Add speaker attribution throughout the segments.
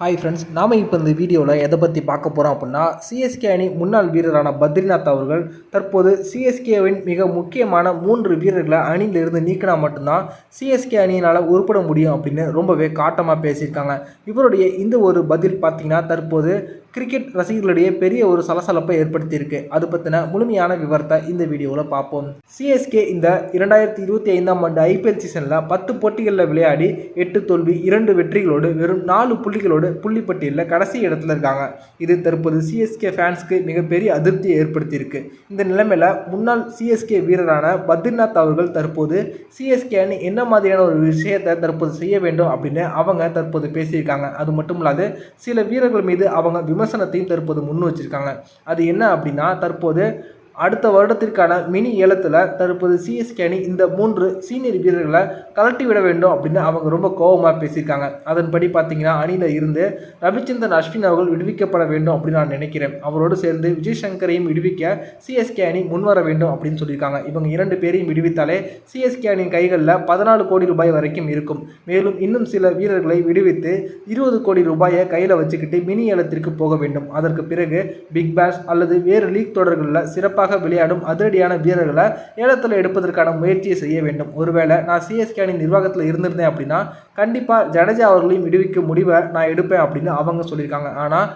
Speaker 1: Hi friends நாம் இப்போ இந்த வீடியோவில் எதை பற்றி பார்க்க போகிறோம் அப்படின்னா சிஎஸ்கே அணி முன்னாள் வீரரான பத்ரிநாத் அவர்கள் தற்போது சிஎஸ்கேவின் மிக முக்கியமான மூன்று வீரர்களை அணியிலிருந்து நீக்கினா மட்டும்தான் சிஎஸ்கே அணியினால் உருப்பட முடியும் அப்படின்னு ரொம்பவே காட்டமாக பேசியிருக்காங்க. இவருடைய இந்த ஒரு பதில் பார்த்தீங்கன்னா தற்போது கிரிக்கெட் ரசிகர்களிடையே பெரிய ஒரு சலசலப்பை ஏற்படுத்தியிருக்கு. அது பற்றின முழுமையான விவரத்தை இந்த வீடியோவில் பார்ப்போம். சிஎஸ்கே இந்த இரண்டாயிரத்தி இருபத்தி ஐந்தாம் ஆண்டு ஐபிஎல் சீசனில் பத்து போட்டிகளில் விளையாடி எட்டு தோல்வி இரண்டு வெற்றிகளோடு வெறும் நாலு புள்ளிகளோடு புள்ளிப்பட்டியலில் கடைசி இடத்துல இருக்காங்க. இது தற்போது சிஎஸ்கே ஃபேன்ஸ்க்கு மிகப்பெரிய அதிருப்தியை ஏற்படுத்தியிருக்கு. இந்த நிலைமையில் முன்னாள் சிஎஸ்கே வீரரான பத்ரிநாத் அவர்கள் தற்போது சிஎஸ்கே அணி என்ன மாதிரியான ஒரு விஷயத்தை தற்போது செய்ய வேண்டும் அப்படின்னு அவங்க தற்போது பேசியிருக்காங்க. அது மட்டும் இல்லாது சில வீரர்கள் மீது அவங்க விமர்சனத்தையும் தற்போது முன் வச்சிருக்காங்க. அது என்ன அப்படின்னா தற்போது அடுத்த வருடத்திற்கான மினி ஏலத்தில் தற்போது சிஎஸ்கே அணி இந்த மூன்று சீனியர் வீரர்களை கலட்டி விட வேண்டும் அப்படின்னு அவங்க ரொம்ப கோபமாக பேசியிருக்காங்க. அதன்படி பார்த்தீங்கன்னா அணியில் இருந்து ரவிச்சந்திரன் அஸ்வின் அவர்கள் விடுவிக்கப்பட வேண்டும் அப்படின்னு நான் நினைக்கிறேன். அவரோடு சேர்ந்து விஜய் சங்கரையும் விடுவிக்க சிஎஸ்கே அணி முன்வர வேண்டும் அப்படின்னு சொல்லியிருக்காங்க. இவங்க இரண்டு பேரையும் விடுவித்தாலே சிஎஸ்கே அணியின் கைகளில் பதினாலு கோடி ரூபாய் வரைக்கும் இருக்கும். மேலும் இன்னும் சில வீரர்களை விடுவித்து இருபது கோடி ரூபாயை கையில் வச்சுக்கிட்டு மினி ஏலத்திற்கு போக வேண்டும். அதற்கு பிறகு பிக் பேஷ் அல்லது வேறு லீக் தொடர்களில் சிறப்பாக விளையாடும் அதிரடியான வீரர்களை ஏலத்தில் எடுப்பதற்கான முயற்சியை செய்ய வேண்டும். ஒருவேளை நான் சிஎஸ்கே அணி நிர்வாகத்தில் இருந்திருந்தேன் அப்படின்னா கண்டிப்பாக ஜடேஜா அவர்களையும் விடுவிக்கும் முடிவை நான் எடுப்பேன் அப்படின்னு அவங்க சொல்லியிருக்காங்க. ஆனால்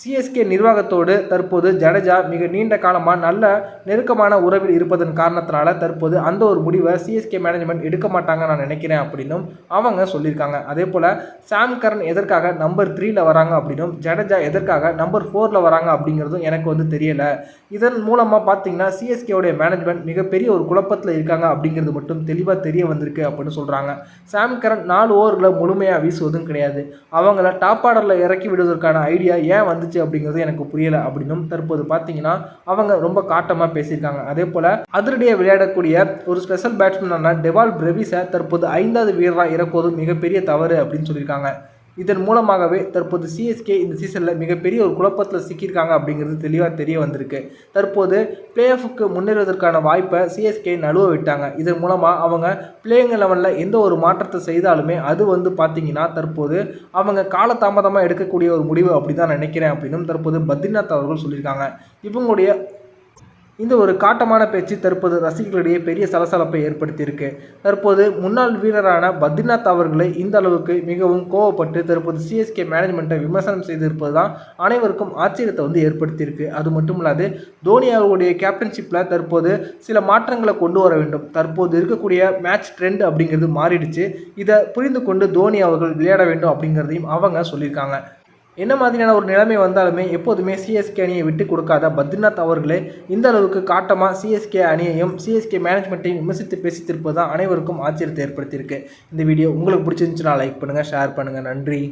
Speaker 1: சிஎஸ்கே நிர்வாகத்தோடு தற்போது ஜடேஜா மிக நீண்ட காலமாக நல்ல நெருக்கமான உறவில் இருப்பதன் காரணத்தினால தற்போது அந்த ஒரு முடிவை சிஎஸ்கே மேனேஜ்மெண்ட் எடுக்க மாட்டாங்க நான் நினைக்கிறேன் அப்படின்னும் அவங்க சொல்லியிருக்காங்க. அதே போல் சாம் கரன் எதற்காக நம்பர் த்ரீல வராங்க அப்படின்னும் ஜடேஜா எதற்காக நம்பர் ஃபோரில் வராங்க அப்படிங்கிறதும் எனக்கு வந்து தெரியலை. இதன் மூலமாக பார்த்தீங்கன்னா சிஎஸ்கேவுடைய மேனேஜ்மெண்ட் மிகப்பெரிய ஒரு குழப்பத்தில் இருக்காங்க அப்படிங்கிறது மட்டும் தெளிவாக தெரிய வந்திருக்கு அப்படின்னு சொல்கிறாங்க சாம் கரன் நாலு ஓவர்களை முழுமையாக வீசுவதும் கிடையாது. அவங்கள டாப் ஆர்டரில் இறக்கி விடுவதற்கான ஐடியா ஏன் வந்து நடந்துச்சு அப்படிங்கிறது எனக்கு புரியலை. அப்படின்னும் தற்போது பார்த்தீங்கன்னா அவங்க ரொம்ப காட்டமாக பேசியிருக்காங்க. அதே போல் அதிரடியாக விளையாடக்கூடிய ஒரு ஸ்பெஷல் பேட்ஸ்மேனான டெவால் பிரவிஸை தற்போது ஐந்தாவது வீரராக இறக்குவதும் மிகப்பெரிய தவறு அப்படின்னு சொல்லியிருக்காங்க. இதன் மூலமாகவே தற்போது சிஎஸ்கே இந்த சீசனில் மிகப்பெரிய ஒரு குழப்பத்தில் சிக்கியிருக்காங்க அப்படிங்கிறது தெளிவாக தெரிய வந்திருக்கு. தற்போது பிளே ஆஃபுக்கு முன்னேறுவதற்கான வாய்ப்பை சிஎஸ்கே நழுவ விட்டாங்க. இதன் மூலமாக அவங்க பிளேயிங் லெவலில் எந்த ஒரு மாற்றத்தை செய்தாலுமே அது வந்து பார்த்திங்கன்னா தற்போது அவங்க காலதாமதமாக எடுக்கக்கூடிய ஒரு முடிவு அப்படி தான் நினைக்கிறேன் அப்படின்னும் தற்போது பத்ரிநாத் அவர்கள் சொல்லியிருக்காங்க. இவங்களுடைய இந்த ஒரு காட்டமான பேச்சு தற்போது ரசிகர்களிடையே பெரிய சலசலப்பை ஏற்படுத்தியிருக்கு. தற்போது முன்னாள் வீரரான பத்ரிநாத் அவர்களை இந்த அளவுக்கு மிகவும் கோவப்பட்டு தற்போது சிஎஸ்கே மேனேஜ்மெண்ட்டை விமர்சனம் செய்திருப்பது தான் அனைவருக்கும் ஆச்சரியத்தை வந்து ஏற்படுத்தியிருக்கு. அது மட்டும் இல்லாது தோனி அவர்களுடைய கேப்டன்ஷிப்பில் தற்போது சில மாற்றங்களை கொண்டு வர வேண்டும். தற்போது இருக்கக்கூடிய மேட்ச் ட்ரெண்ட் அப்படிங்கிறது மாறிடுச்சு. இதை புரிந்து கொண்டு தோனி அவர்கள் விளையாட வேண்டும் அப்படிங்கிறதையும் அவங்க சொல்லியிருக்காங்க. என்ன மாதிரியான ஒரு நிலைமை வந்தாலுமே எப்போதுமே சிஎஸ்கே அணியை விட்டு கொடுக்காத பத்ரிநாத் அவர்களே இந்த அளவுக்கு காட்டமாக சிஎஸ்கே அணியையும் சிஎஸ்கே மேனேஜ்மெண்ட்டையும் விமர்சித்து பேசித்திருப்பது தான் அனைவருக்கும் ஆச்சரியத்தை ஏற்படுத்தியிருக்கு. இந்த வீடியோ உங்களுக்கு பிடிச்சிருந்துச்சுன்னா லைக் பண்ணுங்கள் ஷேர் பண்ணுங்கள் நன்றி.